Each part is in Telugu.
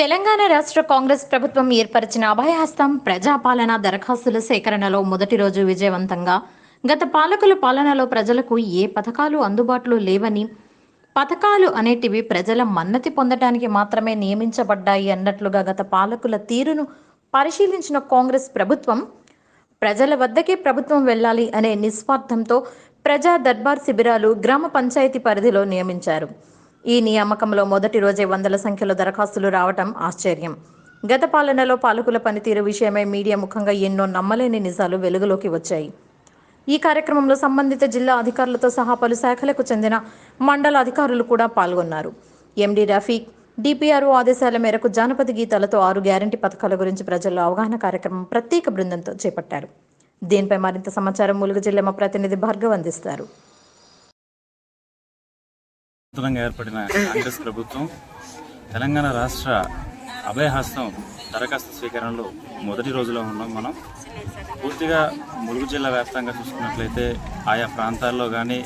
తెలంగాణ రాష్ట్ర కాంగ్రెస్ ప్రభుత్వం ఏర్పరిచిన అభయహస్తం ప్రజాపాలన దరఖాస్తుల సేకరణలో మొదటి రోజు విజయవంతంగా గత పాలకుల పాలనలో ప్రజలకు ఏ పథకాలు అందుబాటులో లేవని పథకాలు అనేటివి ప్రజల మన్నతి పొందడానికి మాత్రమే నియమించబడ్డాయి అన్నట్లుగా గత పాలకుల తీరును పరిశీలించిన కాంగ్రెస్ ప్రభుత్వం ప్రజల వద్దకే ప్రభుత్వం వెళ్ళాలి అనే నిస్వార్థంతో ప్రజా దర్బార్ శిబిరాలు గ్రామ పంచాయతీ పరిధిలో నియమించారు. ఈ నియామకంలో మొదటి రోజే వందల సంఖ్యలో దరఖాస్తులు రావటం ఆశ్చర్యం. గత పాలనలో పాలకుల పనితీరు విషయమై మీడియా ముఖంగా ఎన్నో నమ్మలేని నిజాలు వెలుగులోకి వచ్చాయి. ఈ కార్యక్రమంలో సంబంధిత జిల్లా అధికారులతో సహా పలు శాఖలకు చెందిన మండల అధికారులు కూడా పాల్గొన్నారు. ఎండి రఫీక్ డిపిఆర్ఓ ఆదేశాల మేరకు జానపద గీతాలతో ఆరు గ్యారంటీ పథకాల గురించి ప్రజల్లో అవగాహన కార్యక్రమం ప్రత్యేక బృందంతో చేపట్టారు. దీనిపై మరింత సమాచారం ములుగు జిల్లా మా ప్రతినిధి భార్గవ్ అందిస్తారు. నూతనంగా ఏర్పడిన కాంగ్రెస్ ప్రభుత్వం తెలంగాణ రాష్ట్ర అభయహస్తం దరఖాస్తు స్వీకరణలో మొదటి రోజులో ఉన్నాం మనం. పూర్తిగా ములుగు జిల్లా వ్యాప్తంగా చూసుకున్నట్లయితే ఆయా ప్రాంతాల్లో కానీ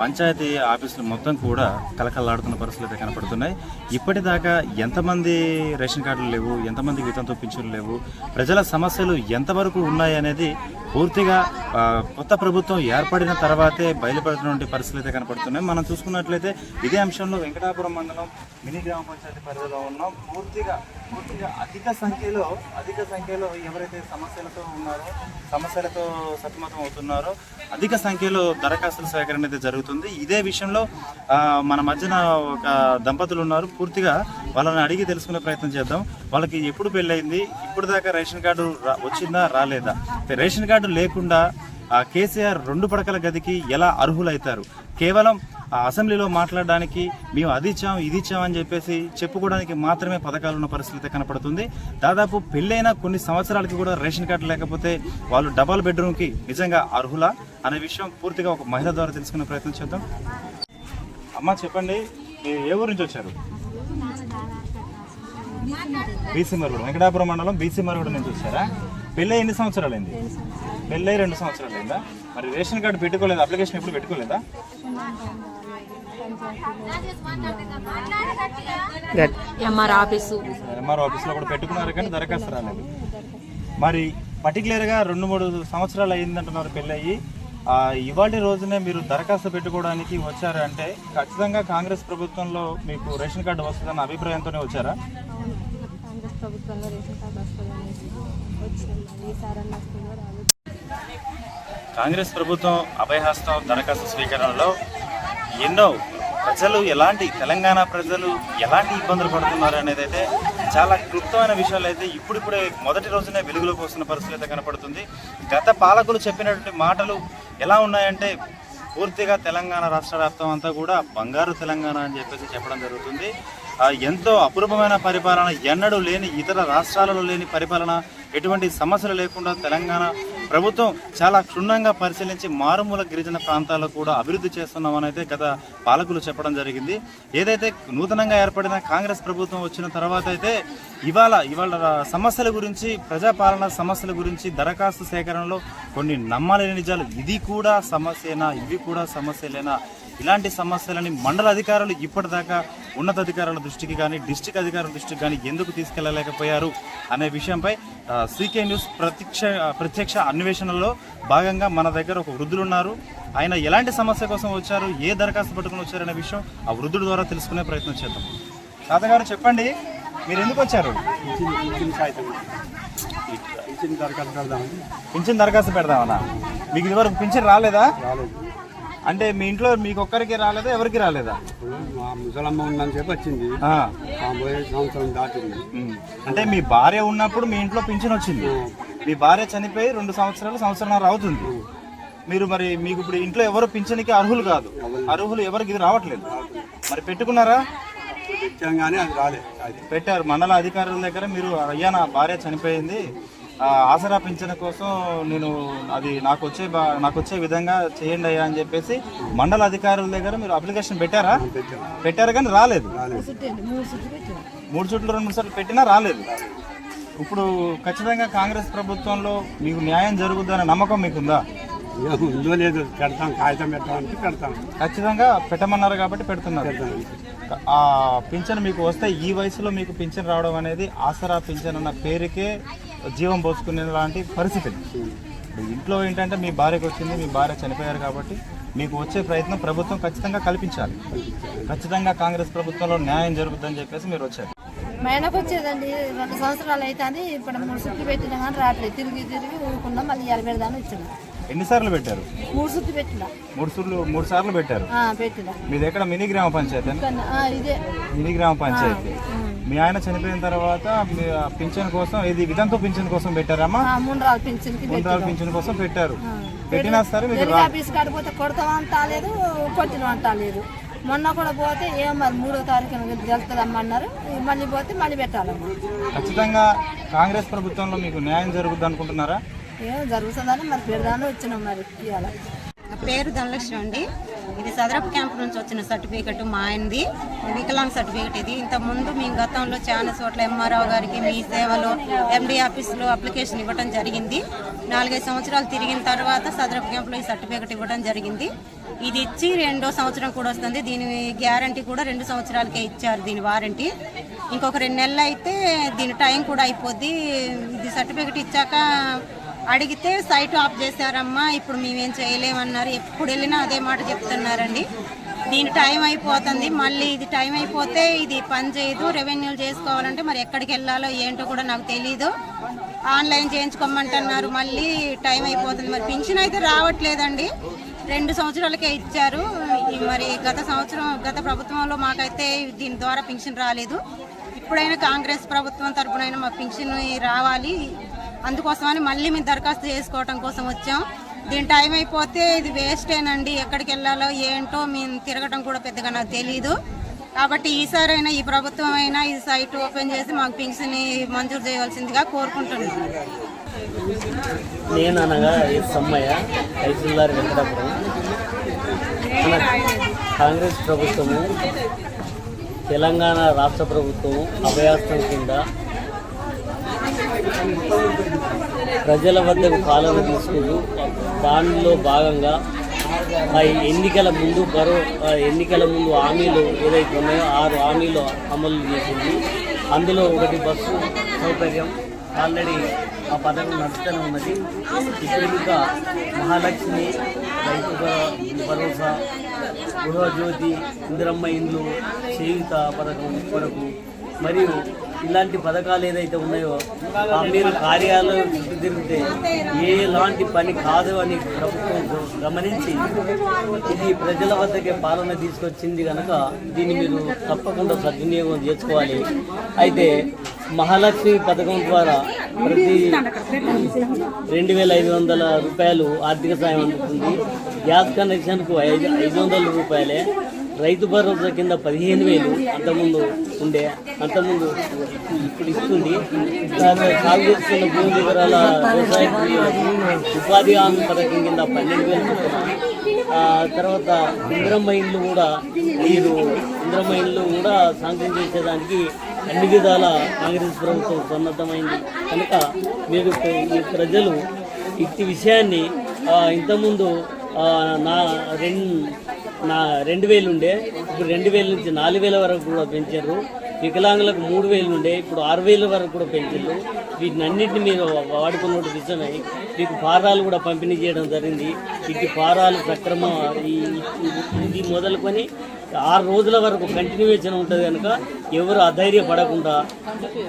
పంచాయతీ ఆఫీసులు మొత్తం కూడా కలకలాడుతున్న పరిస్థితులు అయితే కనపడుతున్నాయి. ఇప్పటిదాకా ఎంతమంది రేషన్ కార్డులు లేవు ఎంతమంది వితంతు పింఛన్లు లేవు ప్రజల సమస్యలు ఎంతవరకు ఉన్నాయి అనేది పూర్తిగా కొత్త ప్రభుత్వం ఏర్పడిన తర్వాతే బయలుపడుతున్న పరిస్థితులు అయితే కనపడుతున్నాయి. మనం చూసుకున్నట్లయితే ఇదే అంశంలో వెంకటాపురం మండలం మినీ గ్రామ పంచాయతీ పరిధిలో ఉన్నాం. పూర్తిగా పూర్తిగా అధిక సంఖ్యలో అధిక సంఖ్యలో ఎవరైతే సమస్యలతో ఉన్నారో సమస్యలతో సతమతం అవుతున్నారో అధిక సంఖ్యలో దరఖాస్తుల సేకరణ అయితే జరుగుతుంది. ఇదే విషయంలో మన మధ్యన ఒక దంపతులు ఉన్నారు. పూర్తిగా వాళ్ళని అడిగి తెలుసుకునే ప్రయత్నం చేద్దాం. వాళ్ళకి ఎప్పుడు పెళ్ళయింది? ఇప్పుడు దాకా రేషన్ కార్డు వచ్చిందా రాలేదా? రేషన్ కార్డు లేకుండా కేసీఆర్ రెండు పడకల గదికి ఎలా అర్హులైతారు? కేవలం అసెంబ్లీలో మాట్లాడడానికి మేము అది ఇచ్చాం ఇది ఇచ్చాం అని చెప్పేసి చెప్పుకోవడానికి మాత్రమే పథకాలు ఉన్న పరిస్థితి కనపడుతుంది. దాదాపు పెళ్ళైన కొన్ని సంవత్సరాలకి కూడా రేషన్ కార్డు లేకపోతే వాళ్ళు డబల్ బెడ్రూమ్కి నిజంగా అర్హులా అనే విషయం పూర్తిగా ఒక మహిళ ద్వారా తెలుసుకునే ప్రయత్నం చేద్దాం. అమ్మ చెప్పండి. మీరు ఏ ఊరు నుంచి వచ్చారు? బీసీ మరుగుడు వెంకటాపురం మండలం బీసీ మరుగుడు నుంచి వచ్చారా? పెళ్ళి ఎన్ని సంవత్సరాలు అయింది రెండు సంవత్సరాలు అయిందా మరి రేషన్ కార్డు పెట్టుకోలేదు? అప్లికేషన్ ఎప్పుడు పెట్టుకోలేదా? MR office. ఎంఆర్ ఆఫీస్లో కూడా పెట్టుకున్నారు కానీ దరఖాస్తు రాలేదు మరి పర్టికులర్గా రెండు మూడు సంవత్సరాలు అయిందంటున్నారు పెళ్ళయి ఆ, ఇవాళ రోజునే మీరు దరఖాస్తు పెట్టుకోవడానికి వచ్చారు అంటే ఖచ్చితంగా కాంగ్రెస్ ప్రభుత్వంలో మీకు రేషన్ కార్డు వస్తుందన్న అభిప్రాయంతోనే వచ్చారా? ప్రభుత్వంలో రేషన్ కార్డు కాంగ్రెస్ ప్రభుత్వం అభయహస్తం దరఖాస్తు స్వీకరణలో ఎన్నో ప్రజలు ఎలాంటి తెలంగాణ ప్రజలు ఎలాంటి ఇబ్బందులు పడుతున్నారు అనేది అయితే చాలా క్లుప్తమైన విషయాలు అయితే ఇప్పుడిప్పుడే మొదటి రోజునే వెలుగులోకి వస్తున్న పరిస్థితి అయితే కనపడుతుంది. గత పాలకులు చెప్పినటువంటి మాటలు ఎలా ఉన్నాయంటే పూర్తిగా తెలంగాణ రాష్ట్ర వ్యాప్తం అంతా కూడా బంగారు తెలంగాణ అని చెప్పేసి చెప్పడం జరుగుతుంది. ఎంతో అపూర్వమైన పరిపాలన ఎన్నడూ లేని ఇతర రాష్ట్రాలలో లేని పరిపాలన ఎటువంటి సమస్యలు లేకుండా తెలంగాణ ప్రభుత్వం చాలా క్షుణ్ణంగా పరిశీలించి మారుమూల గిరిజన ప్రాంతాల్లో కూడా అభివృద్ధి చేస్తున్నామని అయితే గత పాలకులు చెప్పడం జరిగింది. ఏదైతే నూతనంగా ఏర్పడిన కాంగ్రెస్ ప్రభుత్వం వచ్చిన తర్వాత అయితే ఇవాళ ఇవాళ సమస్యల గురించి ప్రజాపాలన సమస్యల గురించి దరఖాస్తు సేకరణలో కొన్ని నమ్మలేని నిజాలు. ఇది కూడా సమస్యనా ఇవి కూడా సమస్యలేనా? ఇలాంటి సమస్యలని మండల అధికారులు ఇప్పటిదాకా ఉన్నతాధికారుల దృష్టికి కానీ డిస్టిక్ అధికారుల దృష్టికి కానీ ఎందుకు తీసుకెళ్ళలేకపోయారు అనే విషయంపై సీకే న్యూస్ ప్రత్యక్ష ప్రత్యక్ష అన్వేషణలో భాగంగా మన దగ్గర ఒక వృద్ధులు ఉన్నారు ఆయన ఎలాంటి సమస్య కోసం వచ్చారు ఏ దరఖాస్తు పట్టుకుని వచ్చారనే విషయం ఆ వృద్ధుడి ద్వారా తెలుసుకునే ప్రయత్నం చేద్దాం. తాతగారు చెప్పండి మీరు ఎందుకు వచ్చారు? దరఖాస్తు పింఛన్ దరఖాస్తు పెడదామన్నా మీకు ఇదివరకు పింఛన్ రాలేదా? రాలేదు. అంటే మీ ఇంట్లో మీకు ఒక్కరికి రాలేదా ఎవరికి రాలేదా? మా ముసలమ్మ ఉందని చెప్పి వచ్చింది. ఆ. ఆ పోయే సంవత్సరం దాటింది. అంటే మీ భార్య ఉన్నప్పుడు మీ ఇంట్లో పింఛన్ వచ్చింది. మీ భార్య చనిపోయి రెండు సంవత్సరాలు సంవత్సరాలు అవుతుంది. మీరు మరి మీకు ఇప్పుడు ఇంట్లో ఎవరు పింఛన్కి అర్హులు కాదు. అర్హులు ఎవరికి ఇది రావట్లేదు. మరి పెట్టుకున్నారా? పెట్టాం కానీ అది రాలేదు. అది. పెట్టారు. మండల అధికారుల దగ్గర మీరు అయ్యా నా భార్య చనిపోయింది. ఆసరా పింఛన్ కోసం నేను అది నాకు వచ్చే బా- నాకు వచ్చే విధంగా చేయండి అయ్యా అని చెప్పేసి మండల అధికారుల దగ్గర మీరు అప్లికేషన్ పెట్టారా? పెట్టారు కానీ రాలేదు. మూడు చుట్లు రెండు మూడు సార్లు పెట్టినా రాలేదు. ఇప్పుడు ఖచ్చితంగా కాంగ్రెస్ ప్రభుత్వంలో మీకు న్యాయం జరుగుతుందనే నమ్మకం మీకుందా? ఉందో లేదు పెడతాం కాగితం పెట్టామంటే పెడతాం. ఖచ్చితంగా పెట్టమన్నారు కాబట్టి పెడుతున్నారు. ఆ పింఛన్ మీకు వస్తే ఈ వయసులో మీకు పింఛన్ రావడం అనేది ఆసరా పింఛన్ అన్న పేరుకే జీవం పోసుకునే లాంటి పరిస్థితి. ఇంట్లో ఏంటంటే మీ భార్యకు వచ్చింది మీ భార్య చనిపోయారు కాబట్టి మీకు వచ్చే ప్రయత్నం ప్రభుత్వం ఖచ్చితంగా కల్పించాలి. ఖచ్చితంగా కాంగ్రెస్ ప్రభుత్వంలో న్యాయం జరుగుతుందని చెప్పేసి మీరు వచ్చారు. మైనకు వచ్చేదండి రెండు సంవత్సరాలు అవుతుంది ఇప్పుడు మూడు సుట్లు పెట్టినా కానీ రావట్లేదు. తిరిగి తిరిగి ఊరుకున్నాం మళ్ళీ ఇవాళ పెడదాని వచ్చిన ఎన్నిసార్లు పెట్టారు? మూడు సుట్లు పెట్టిన. మూడు సార్లు మూడు సార్లు పెట్టారు. పెట్టిన. మీది ఎక్కడ? మినీ గ్రామ పంచాయతీ ఇదే. మినీ గ్రామ పంచాయతీ. మీ ఆయన చనిపోయిన తర్వాత పింఛన్ కోసం ఇది వితంతు పింఛన్ కోసం పెట్టారమ్మా? ఆ, మూడు రాళ్ళు పింఛన్కి ముందు పింఛన్ కోసం పెట్టారు. పెట్టినా సరే మీకు తెలుగు రా- ఆఫీస్ కాడిపోతే కొడతాం అంటలేదు కొట్టిన అంటలేదు మొన్న కూడా పోతే ఏం మరి మూడో తారీఖున వెళ్తుందమ్మా అన్నారు. మళ్ళీ పోతే మళ్ళీ పెట్టాలమ్మా. ఖచ్చితంగా కాంగ్రెస్ ప్రభుత్వంలో మీకు న్యాయం జరుగుద్ది అనుకుంటున్నారా? ఏం జరుగుతుందని మరి పెడదాని వచ్చినాం మరి ఇవాళ. పేరు ధనలక్ష్మి అండి. ఇది సదరపు క్యాంప్ నుంచి వచ్చిన సర్టిఫికెట్ మా ఆయనది. వికలాంగ్ సర్టిఫికెట్ ఇది. ఇంతకుముందు మేము గతంలో చాలా చోట్ల ఎంఆర్ఓ గారికి మీ సేవలో ఎండి ఆఫీస్లో అప్లికేషన్ ఇవ్వడం జరిగింది. నాలుగైదు సంవత్సరాలు తిరిగిన తర్వాత సదరపు క్యాంప్లో ఈ సర్టిఫికెట్ ఇవ్వడం జరిగింది. ఇది ఇచ్చి రెండో సంవత్సరం కూడా వస్తుంది. దీని గ్యారంటీ కూడా రెండు సంవత్సరాలకే ఇచ్చారు దీని వారంటీ. ఇంకొక రెండు నెలలు అయితే దీని టైం కూడా అయిపోద్ది. ఇది సర్టిఫికెట్ ఇచ్చాక అడిగితే సైట్ ఆఫ్ చేశారమ్మా ఇప్పుడు మేమేం చేయలేమన్నారు. ఎప్పుడు వెళ్ళినా అదే మాట చెప్తున్నారండి. దీని టైం అయిపోతుంది. మళ్ళీ ఇది టైం అయిపోతే ఇది పని చేయదు. రెవెన్యూలు చేసుకోవాలంటే మరి ఎక్కడికి వెళ్ళాలో ఏంటో కూడా నాకు తెలీదు. ఆన్లైన్ చేయించుకోమంటున్నారు. మళ్ళీ టైం అయిపోతుంది. మరి పింఛన్ అయితే రావట్లేదండి. రెండు సంవత్సరాలకే ఇచ్చారు. మరి గత సంవత్సరం గత ప్రభుత్వంలో మాకైతే దీని ద్వారా పింఛన్ రాలేదు. ఇప్పుడైనా కాంగ్రెస్ ప్రభుత్వం తరపునైనా మా పింఛన్ రావాలి. అందుకోసమని మళ్ళీ మేము దరఖాస్తు చేసుకోవటం కోసం వచ్చాం. దీని టైం అయిపోతే ఇది వేస్టేనండి ఎక్కడికి వెళ్ళాలో ఏంటో మేము తిరగటం కూడా పెద్దగా నాకు తెలియదు కాబట్టి ఈసారైనా ఈ ప్రభుత్వం అయినా ఈ సైట్ ఓపెన్ చేసి మాకు పింఛన్ మంజూరు చేయవలసిందిగా కోరుకుంటున్నాను నేను అనగా సమ్మయ్య అమ్మయ్య వెంకటాపురం. కాంగ్రెస్ ప్రభుత్వము తెలంగాణ రాష్ట్ర ప్రభుత్వం అభయాస్తం కింద ప్రజల వద్దకు పాలన తీసుకుంటూ దానిలో భాగంగా ఎన్నికల ముందు బరో ఆ ఎన్నికల ముందు హామీలు ఏదైతే ఉన్నాయో ఆరు హామీలు అమలు చేసింది. అందులో ఒకటి బస్సు సౌకర్యం. ఆల్రెడీ ఆ పథకం నడుస్తూనే ఉన్నది. ఇప్పుడు ఇంకా మహాలక్ష్మి రైతు భరోసా గృహజ్యోతి ఇందిరమ్మ ఇండ్లు చేయుత పథకం కొరకు. మరియు ఇలాంటి పథకాలు ఏదైతే ఉన్నాయో మీరు కార్యాలయం తిరిగితే ఎలాంటి పని కాదు అని ప్రభుత్వం గమనించి ఇది ప్రజల వద్దకే పాలన తీసుకొచ్చింది కనుక దీన్ని మీరు తప్పకుండా సద్వినియోగం చేసుకోవాలి. అయితే మహాలక్ష్మి పథకం ద్వారా ప్రతి రెండు వేల ఐదు వందల రూపాయలు ఆర్థిక సాయం అందుతుంది. గ్యాస్ కనెక్షన్కు ఐదు ఐదు వందల రూపాయలే. రైతు భరోసా కింద పదిహేను వేలు అంతకుముందు ఉండే అంతకుముందు ఇప్పుడు ఇస్తుంది. దాని సాగు చేస్తున్న భూమి వివరాల వ్యవసాయ ఉపాధి హామీ పథకం కింద పన్నెండు వేలు తర్వాత ఇంద్రమ్మ ఇల్లు కూడా మీరు ఇంద్రమ్మ ఇల్లు కూడా సాంక్షన్ చేసేదానికి అన్ని విధాల కాంగ్రెస్ ప్రభుత్వం సన్నద్ధమైంది. కనుక మీరు ఈ ప్రజలు ఇట్టి విషయాన్ని ఇంతకుముందు నా రెండు నా రెండు వేలు ఉండే. ఇప్పుడు రెండు వేల నుంచి నాలుగు వేల వరకు కూడా పెంచారు. వికలాంగులకు మూడు వేలు ఉండే. ఇప్పుడు ఆరు వేల వరకు కూడా పెంచారు. వీటిని అన్నింటిని మీరు వాడుకున్నట్టు విషయమై మీకు ఫారాలు కూడా పంపిణీ చేయడం జరిగింది. ఇటు ఫారాలు సక్రమ ఈ- ఇది- మొదలుకొని ఆరు రోజుల వరకు కంటిన్యూషన్ ఉంటుంది కనుక ఎవరు అధైర్యపడకుండా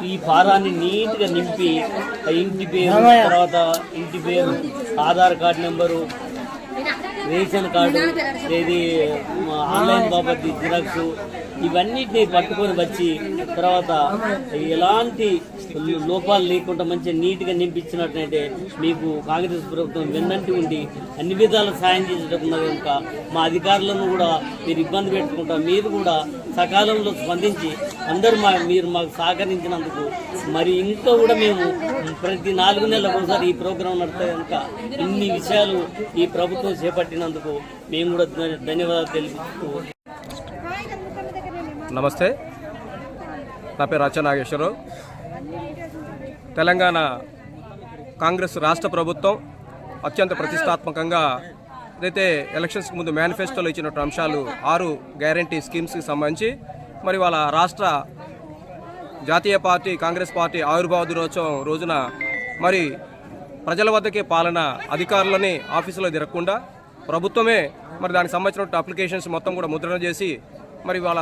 ఈ ఫారాన్ని నీట్గా నింపి ఇంటి పేరు తర్వాత ఇంటి పేరు Aadhaar card number ration card ఇది ఆన్లైన్ బాబతి జిరాక్స్ ఇవన్నిటిని పట్టుకొని వచ్చి తర్వాత ఎలాంటి లోపాలు లేకుండా మంచిగా నీట్గా నింపించినట్లయితే మీకు కాంగ్రెస్ ప్రభుత్వం వెన్నంటి ఉండి అన్ని విధాల సాయం చేసేటప్పుడు కనుక మా అధికారులను కూడా మీరు ఇబ్బంది పెట్టుకుంటా మీరు కూడా సకాలంలో స్పందించి అందరూ మా మీరు మాకు సహకరించినందుకు మరి ఇంకా కూడా మేము ప్రతి నాలుగు నెలలకు ఒకసారి ఈ ప్రోగ్రాం నడితే కనుక ఇన్ని విషయాలు ఈ ప్రభుత్వం చేపట్టినందుకు మేము కూడా ధన్యవాదాలు తెలుపుతూ నమస్తే. నా పేరు అచ్చ నాగేశ్వరరావు. తెలంగాణ కాంగ్రెస్ రాష్ట్ర ప్రభుత్వం అత్యంత ప్రతిష్టాత్మకంగా ఏదైతే ఎలక్షన్స్కి ముందు మేనిఫెస్టోలో ఇచ్చినటువంటి అంశాలు ఆరు గ్యారంటీ స్కీమ్స్కి సంబంధించి మరి వాళ్ళ రాష్ట్ర జాతీయ పార్టీ కాంగ్రెస్ పార్టీ ఆవిర్భావ దినోత్సవం రోజున మరి ప్రజల వద్దకే పాలన అధికారులని ఆఫీసులో తిరగకుండా ప్రభుత్వమే మరి దానికి సంబంధించినటువంటి అప్లికేషన్స్ మొత్తం కూడా ముద్రణ చేసి మరి వాళ్ళ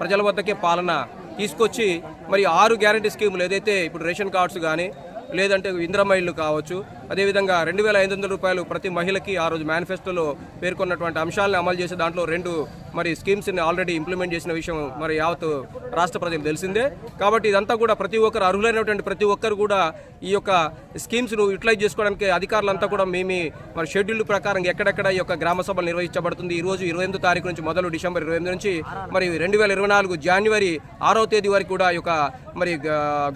ప్రజల వద్దకే పాలన తీసుకొచ్చి మరి ఆరు గ్యారంటీ స్కీములు ఏదైతే ఇప్పుడు రేషన్ కార్డ్స్ కానీ లేదంటే ఇంద్రమైళ్ళు కావచ్చు అదేవిధంగా రెండు వేల ఐదు వందల రూపాయలు ప్రతి మహిళకి ఆ రోజు మేనిఫెస్టోలో పేర్కొన్నటువంటి అంశాలను అమలు చేసే దాంట్లో రెండు మరి స్కీమ్స్ని ఆల్రెడీ ఇంప్లిమెంట్ చేసిన విషయం మరి యావత్ రాష్ట్ర ప్రజలకు తెలిసిందే. కాబట్టి ఇదంతా కూడా ప్రతి ఒక్కరు అర్హులైనటువంటి ప్రతి ఒక్కరు కూడా ఈ యొక్క స్కీమ్స్ను యూటిలైజ్ చేసుకోవడానికి అధికారులంతా కూడా మేము మరి షెడ్యూల్ ప్రకారం ఎక్కడెక్కడ ఈ యొక్క గ్రామ సభలు నిర్వహించబడుతుంది. ఈ రోజు ఇరవై ఎనిమిది తారీఖు నుంచి మొదలు డిసెంబర్ ఇరవై ఎనిమిది నుంచి మరి రెండు వేల ఇరవై నాలుగు జనవరి ఆరో తేదీ వరకు కూడా ఈ యొక్క మరి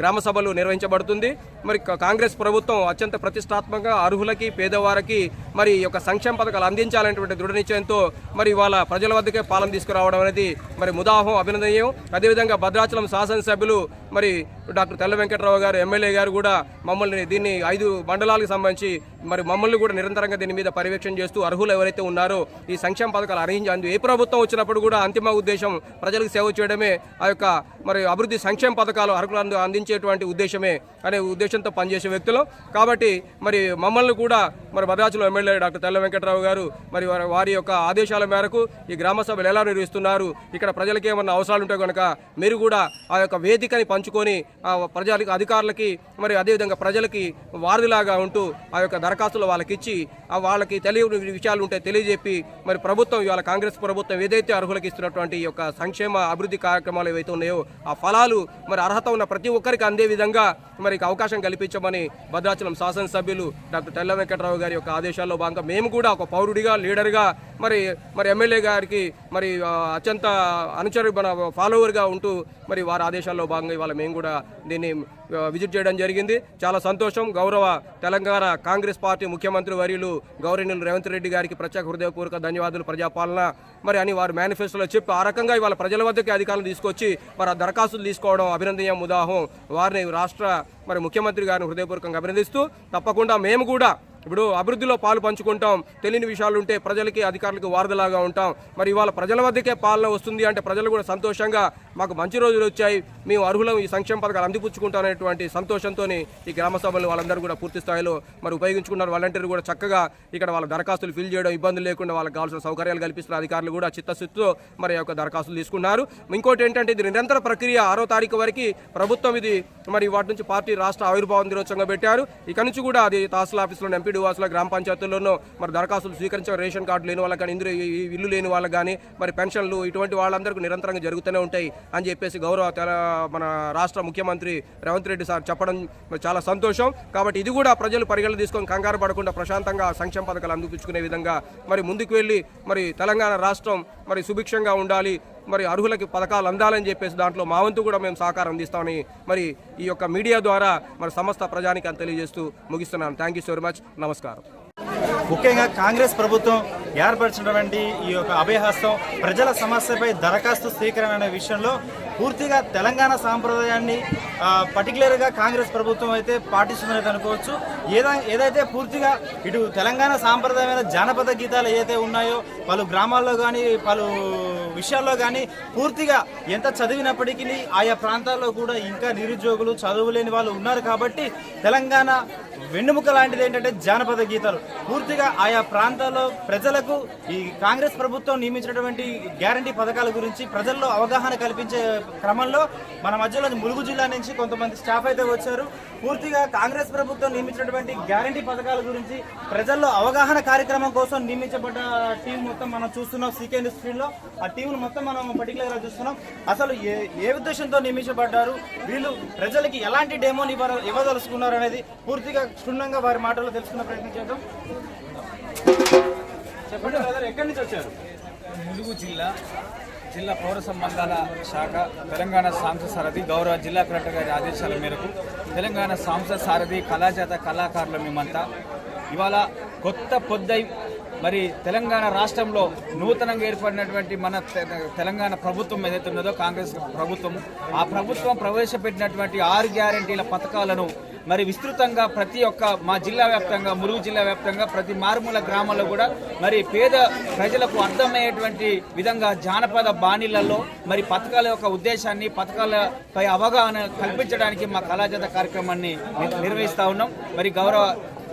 గ్రామ సభలు నిర్వహించబడుతుంది. మరి కాంగ్రెస్ ప్రభుత్వం అత్యంత ప్రతిష్టాత్మకంగా అర్హులకి పేదవారికి మరి ఈ యొక్క సంక్షేమ పథకాలు అందించాలనేటువంటి దృఢ నిశ్చయంతో మరి వాళ్ళ ప్రజల వద్దకే పాలన తీసుకురావడం అనేది మరి ముదాహం అభినందనీయం. అదేవిధంగా భద్రాచలం శాసనసభ్యులు మరి డాక్టర్ తెల్ల వెంకట్రావు గారు ఎమ్మెల్యే గారు కూడా మమ్మల్ని దీన్ని ఐదు మండలాలకు సంబంధించి మరి మమ్మల్ని కూడా నిరంతరంగా దీని మీద పర్యవేక్షణ చేస్తూ అర్హులు ఎవరైతే ఉన్నారో ఈ సంక్షేమ పథకాలు అర్హించి ఏ ప్రభుత్వం వచ్చినప్పుడు కూడా అంతిమ ఉద్దేశం ప్రజలకు సేవ చేయడమే ఆ యొక్క మరి అభివృద్ధి సంక్షేమ పథకాలు అర్హులు అందించేటువంటి ఉద్దేశమే అనే ఉద్దేశంతో పనిచేసే వ్యక్తులు. కాబట్టి మరి మమ్మల్ని కూడా మరి భద్రాచలం ఎమ్మెల్యే డాక్టర్ తెల్ల వెంకటరావు గారు మరి వారి- యొక్క ఆదేశాల మేరకు ఈ గ్రామ సభలు ఎలా నిర్వహిస్తున్నారు? ఇక్కడ ప్రజలకి ఏమన్నా అవసరాలు ఉంటే కనుక మీరు కూడా ఆ యొక్క వేదికని పంచుకొని ఆ ప్రజలకి అధికారులకి మరి అదేవిధంగా ప్రజలకి వారధిలాగా ఉంటూ ఆ యొక్క దరఖాస్తులు వాళ్ళకి ఇచ్చి ఆ వాళ్ళకి తెలియని విషయాలు ఉంటే తెలియజెప్పి మరి ప్రభుత్వం ఇవాళ కాంగ్రెస్ ప్రభుత్వం ఏదైతే అర్హులకు ఇస్తున్నటువంటి ఈ యొక్క సంక్షేమ అభివృద్ధి కార్యక్రమాలు ఏవైతే ఉన్నాయో ఆ ఫలాలు మరి అర్హత ఉన్న ప్రతి ఒక్కరికి అందే విధంగా మరి అవకాశం కల్పించమని భద్రాచలం శాసనసభ్యులు డాక్టర్ తెల్ల వెంకట్రావు గారి యొక్క ఆదేశాల్లో భాగంగా మేము కూడా ఒక పౌరుడిగా లీడర్గా మరి మరి ఎమ్మెల్యే గారికి మరి అత్యంత అనుచరు మన ఫాలోవర్గా ఉంటూ మరి వారి ఆదేశాల్లో భాగంగా ఇవాళ మేము కూడా దీన్ని విజిట్ చేయడం జరిగింది. చాలా సంతోషం. గౌరవ తెలంగాణ కాంగ్రెస్ పార్టీ ముఖ్యమంత్రి వర్యులు గౌరవనీయులు రేవంత్ రెడ్డి గారికి ప్రత్యేక హృదయపూర్వక ధన్యవాదాలు ప్రజాపాలన. మరి అని వారు మేనిఫెస్టోలో చెప్పి ఆ రకంగా ఇవాళ ప్రజల వద్దకి అధికారులు తీసుకొచ్చి మరి ఆ దరఖాస్తులు తీసుకోవడం అభినందనీయం ఉదాహం. వారిని రాష్ట్ర మరి ముఖ్యమంత్రి గారిని హృదయపూర్వకంగా అభినందిస్తూ తప్పకుండా మేము కూడా ఇప్పుడు అభివృద్ధిలో పాలు పంచుకుంటాం తెలియని విషయాలు ఉంటే ప్రజలకి అధికారులకు వారధలాగా ఉంటాం. మరి ఇవాళ ప్రజల వద్దకే పాలన వస్తుంది అంటే ప్రజలు కూడా సంతోషంగా మాకు మంచి రోజులు వచ్చాయి. మేము అర్హులం ఈ సంక్షేమ పథకాలు అందిపుచ్చుకుంటామనేటువంటి సంతోషంతో ఈ గ్రామ సభలు వాళ్ళందరూ కూడా పూర్తి స్థాయిలో మరి ఉపయోగించుకున్నారు. వాలంటీర్లు కూడా చక్కగా ఇక్కడ వాళ్ళ దరఖాస్తులు ఫిల్ చేయడం ఇబ్బందులు లేకుండా వాళ్ళకి కావాల్సిన సౌకర్యాలు కల్పిస్తున్న అధికారులు కూడా చిత్తశుద్ధితో మరి యొక్క దరఖాస్తులు తీసుకున్నారు. ఇంకోటి ఏంటంటే ఇది నిరంతర ప్రక్రియ. ఆరో తారీఖు వరకు ప్రభుత్వం ఇది మరి వాటి నుంచి పార్టీ రాష్ట్ర ఆవిర్భావం దినోత్సవంగా పెట్టారు. ఇక నుంచి కూడా అది తహసీల్ ఆఫీసులో ఎంపీడీ వాసుల గ్రామ పంచాయతీల్లోనూ మరి దరఖాస్తులు స్వీకరించే రేషన్ కార్డు లేని వాళ్ళకి కానీ ఇందులో ఈ- ఇల్లు లేని వాళ్ళకి కానీ మరి పెన్షన్లు ఇటువంటి వాళ్ళందరికీ నిరంతరంగా జరుగుతూనే ఉంటాయి అని చెప్పేసి గౌరవ మన రాష్ట్ర ముఖ్యమంత్రి రేవంత్ రెడ్డి సార్ చెప్పడం చాలా సంతోషం. కాబట్టి ఇది కూడా ప్రజలు పరిగణన తీసుకొని కంగారు పడకుండా ప్రశాంతంగా సంక్షేమ పథకాలు అందిపుచ్చుకునే విధంగా మరి ముందుకు వెళ్ళి మరి తెలంగాణ రాష్ట్రం మరి సుభిక్షంగా ఉండాలి. మరి అర్హులకి పథకాలు అందాలని చెప్పేసి దాంట్లో మా వంతు కూడా మేము సహకారం అందిస్తామని మరి ఈ యొక్క మీడియా ద్వారా మరి సమస్త ప్రజానికి అని తెలియజేస్తూ ముగిస్తున్నాను. థ్యాంక్ యూ సో మచ్ నమస్కారం. ముఖ్యంగా కాంగ్రెస్ ప్రభుత్వం ఏర్పరిచినటువంటి ఈ యొక్క అభయహస్తం ప్రజల సమస్యపై దరఖాస్తు స్వీకరణ అనే విషయంలో పూర్తిగా తెలంగాణ సాంప్రదాయాన్ని పర్టికులర్గా కాంగ్రెస్ ప్రభుత్వం అయితే పాటిస్తుందని అనుకోవచ్చు. ఏదై ఏదైతే పూర్తిగా ఇటు తెలంగాణ సాంప్రదాయమైన జానపద గీతాలు ఏదైతే ఉన్నాయో పలు గ్రామాల్లో కానీ పలు విషయాల్లో కానీ పూర్తిగా ఎంత చదివినప్పటికీ ఆయా ప్రాంతాల్లో కూడా ఇంకా నిరుద్యోగులు చదువులేని వాళ్ళు ఉన్నారు కాబట్టి తెలంగాణ వెన్నుముక లాంటిది ఏంటంటే జానపద గీతాలు. పూర్తిగా ఆయా ప్రాంతాల్లో ప్రజలకు ఈ కాంగ్రెస్ ప్రభుత్వం నియమించినటువంటి గ్యారంటీ పథకాల గురించి ప్రజల్లో అవగాహన కల్పించే క్రమంలో మన మధ్యలో ములుగు జిల్లా నుంచి కొంతమంది స్టాఫ్ అయితే వచ్చారు. పూర్తిగా కాంగ్రెస్ ప్రభుత్వం నియమించినటువంటి గ్యారంటీ పథకాల గురించి ప్రజల్లో అవగాహన కార్యక్రమం కోసం నియమించబడ్డ టీం మొత్తం మనం చూస్తున్నాం సీకే స్క్రీన్లో ఆ టీం టీంను మొత్తం మనం పర్టికులర్గా చూస్తున్నాం. అసలు ఏ ఏ ఉద్దేశంతో నియమించబడ్డారు? వీళ్ళు ప్రజలకి ఎలాంటి డెమోని ఇవ్వ ఇవ్వదలుచుకున్నారు అనేది పూర్తిగా క్షుణ్ణంగా వారి మాటల్లో తెలుసుకున్న ప్రయత్నం చేద్దాం. చెప్పండి బ్రదర్ ఎక్కడి నుంచి వచ్చారు? ములుగు జిల్లా జిల్లా పౌర సంబంధాల శాఖ తెలంగాణ సాంస సారథి గౌరవ జిల్లా కలెక్టర్ గారి ఆదేశాల మేరకు తెలంగాణ సాంస సారథి కళాజాత కళాకారుల మేమంతా ఇవాళ కొత్త పొద్దై మరి తెలంగాణ రాష్ట్రంలో నూతనంగా ఏర్పడినటువంటి మన తె- తెలంగాణ ప్రభుత్వం ఏదైతే ఉన్నదో కాంగ్రెస్ ప్రభుత్వం ఆ ప్రభుత్వం ప్రవేశపెట్టినటువంటి ఆరు గ్యారంటీల పథకాలను మరి విస్తృతంగా ప్రతి ఒక్క మా జిల్లా వ్యాప్తంగా మురుగు జిల్లా వ్యాప్తంగా ప్రతి మారుమూల గ్రామాల్లో కూడా మరి పేద ప్రజలకు అర్థమయ్యేటువంటి విధంగా జానపద బాణీలలో మరి పథకాల యొక్క ఉద్దేశాన్ని పథకాలపై అవగాహన కల్పించడానికి మా కళాజాత కార్యక్రమాన్ని నిర్వహిస్తా ఉన్నాం. మరి గౌరవ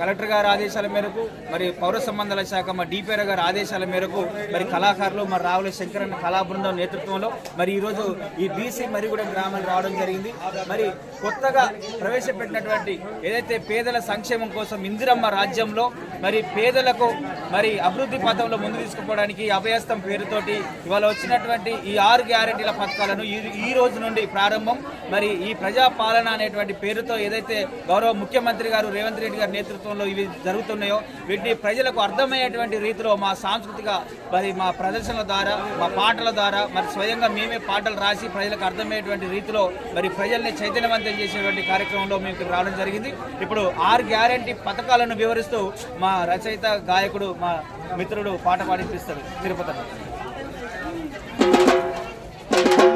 కలెక్టర్ గారి ఆదేశాల మేరకు మరి పౌర సంబంధాల శాఖ మా డిపిఆర్ గారి ఆదేశాల మేరకు మరి కళాకారులు మరి రావుల శంకరన్న కళా బృందం నేతృత్వంలో మరి ఈరోజు ఈ బీసీ మరిగూడెం గ్రామానికి రావడం జరిగింది. మరి కొత్తగా ప్రవేశపెట్టినటువంటి ఏదైతే పేదల సంక్షేమం కోసం ఇందిరమ్మ రాజ్యంలో మరి పేదలకు మరి అభివృద్ధి పథంలో ముందు తీసుకుపోవడానికి అభయస్థం పేరుతోటి ఇవాళ వచ్చినటువంటి ఈ ఆరు గ్యారెంటీల పథకాలను ఈ రోజు నుండి ప్రారంభం. మరి ఈ ప్రజా పాలన అనేటువంటి పేరుతో ఏదైతే గౌరవ ముఖ్యమంత్రి గారు రేవంత్ రెడ్డి గారి నేతృత్వం ప్రభుత్వంలో ఇవి జరుగుతున్నాయో వీటిని ప్రజలకు అర్థమయ్యేటువంటి రీతిలో మా సాంస్కృతిక మరి మా ప్రదర్శనల ద్వారా మా పాటల ద్వారా మరి స్వయంగా మేమే పాటలు రాసి ప్రజలకు అర్థమయ్యేటువంటి రీతిలో మరి ప్రజల్ని చైతన్యవంతం చేసేటువంటి కార్యక్రమంలో మేము రావడం జరిగింది. ఇప్పుడు ఆరు గ్యారంటీ పథకాలను వివరిస్తూ మా రచయిత గాయకుడు మా మిత్రుడు పాట పాడిపిస్తాడు. తిరుపతి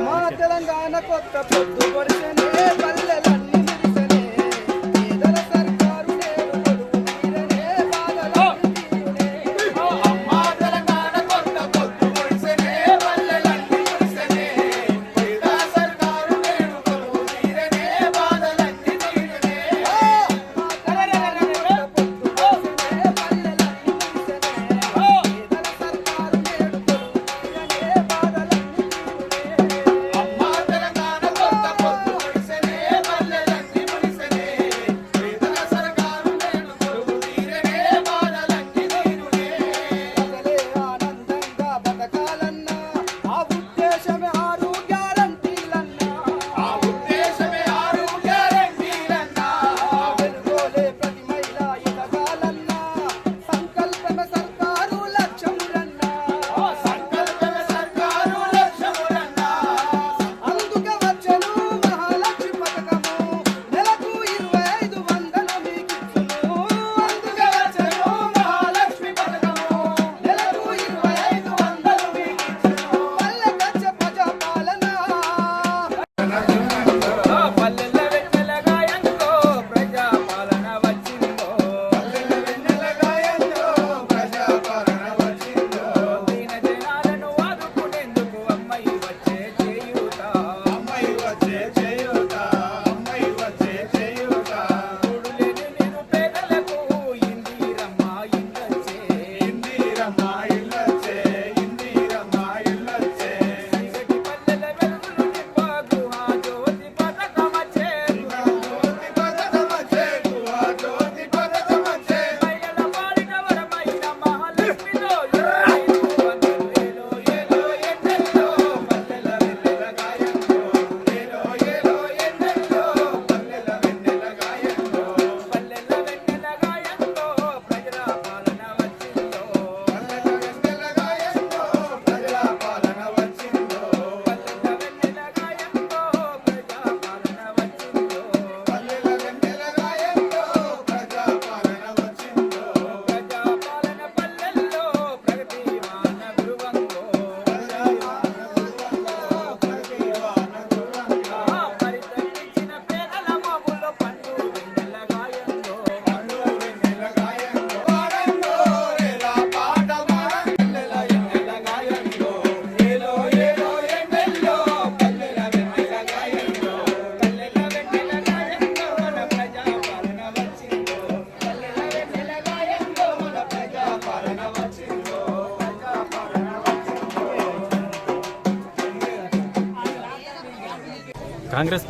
మా తెలంగాణ కొత్త పొద్దు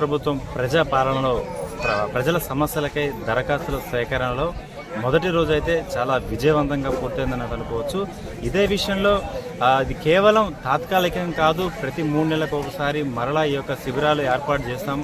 ప్రభుత్వం ప్రజా పాలనలో ప్ర- ప్రజల సమస్యలకై దరఖాస్తుల సేకరణలో మొదటి రోజు అయితే చాలా విజయవంతంగా పూర్తయిందని అనుకోవచ్చు. ఇదే విషయంలో అది కేవలం తాత్కాలికం కాదు ప్రతి మూడు నెలలకు ఒకసారి మరలా ఈ యొక్క శిబిరాలు ఏర్పాటు చేస్తాం.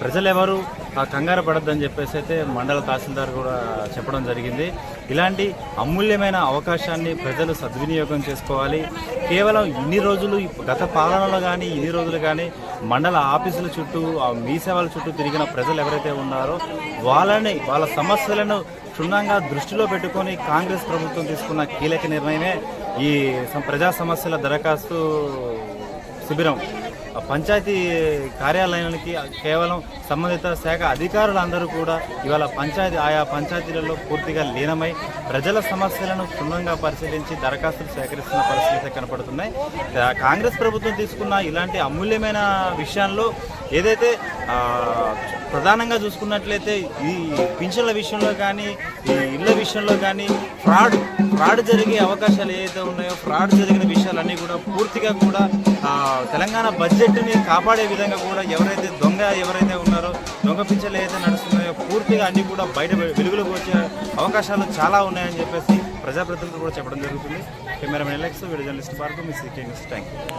ప్రజలు ఎవరు ఆ కంగారు పడద్దని చెప్పేసి అయితే మండల తహసీల్దార్ కూడా చెప్పడం జరిగింది. ఇలాంటి అమూల్యమైన అవకాశాన్ని ప్రజలు సద్వినియోగం చేసుకోవాలి. కేవలం ఇన్ని రోజులు గత పాలనలో కానీ ఇన్ని రోజులు కానీ మండల ఆఫీసుల చుట్టూ ఆ మీ సేవల చుట్టూ తిరిగిన ప్రజలు ఎవరైతే ఉన్నారో వాళ్ళని వాళ్ళ సమస్యలను క్షుణ్ణంగా దృష్టిలో పెట్టుకొని కాంగ్రెస్ ప్రభుత్వం తీసుకున్న కీలక నిర్ణయమే. ఈ ప్రజా సమస్యల దరఖాస్తు శిబిరం. పంచాయతీ కార్యాలయానికి కేవలం సంబంధిత శాఖ అధికారులందరూ కూడా ఇవాళ పంచాయతీ ఆయా పంచాయతీలలో పూర్తిగా లీనమై ప్రజల సమస్యలను క్షుణ్ణంగా పరిశీలించి దరఖాస్తులు సేకరిస్తున్న పరిస్థితి కనపడుతున్నాయి. కాంగ్రెస్ ప్రభుత్వం తీసుకున్న ఇలాంటి అమూల్యమైన విషయాల్లో ఏదైతే ప్రధానంగా చూసుకున్నట్లయితే ఈ పింఛన్ల విషయంలో కానీ ఈ ఇళ్ళ విషయంలో కానీ ఫ్రాడ్ ఫ్రాడ్ జరిగే అవకాశాలు ఏదైతే ఉన్నాయో ఫ్రాడ్ జరిగిన అవకాశాలన్నీ కూడా పూర్తిగా కూడా తెలంగాణ బడ్జెట్ని కాపాడే విధంగా కూడా ఎవరైతే దొంగ ఎవరైతే ఉన్నారో దొంగ పిచ్చలు ఏదైతే నడుస్తున్నాయో పూర్తిగా అన్నీ కూడా బయట వెలుగులోకి వచ్చే అవకాశాలు చాలా ఉన్నాయని చెప్పేసి ప్రజాప్రతినిధులు కూడా చెప్పడం జరుగుతుంది. కెమెరామెన్ ఎలక్స్ వీడియో జర్నలిస్ట్ పార్కు మీ సిటీ థ్యాంక్ యూ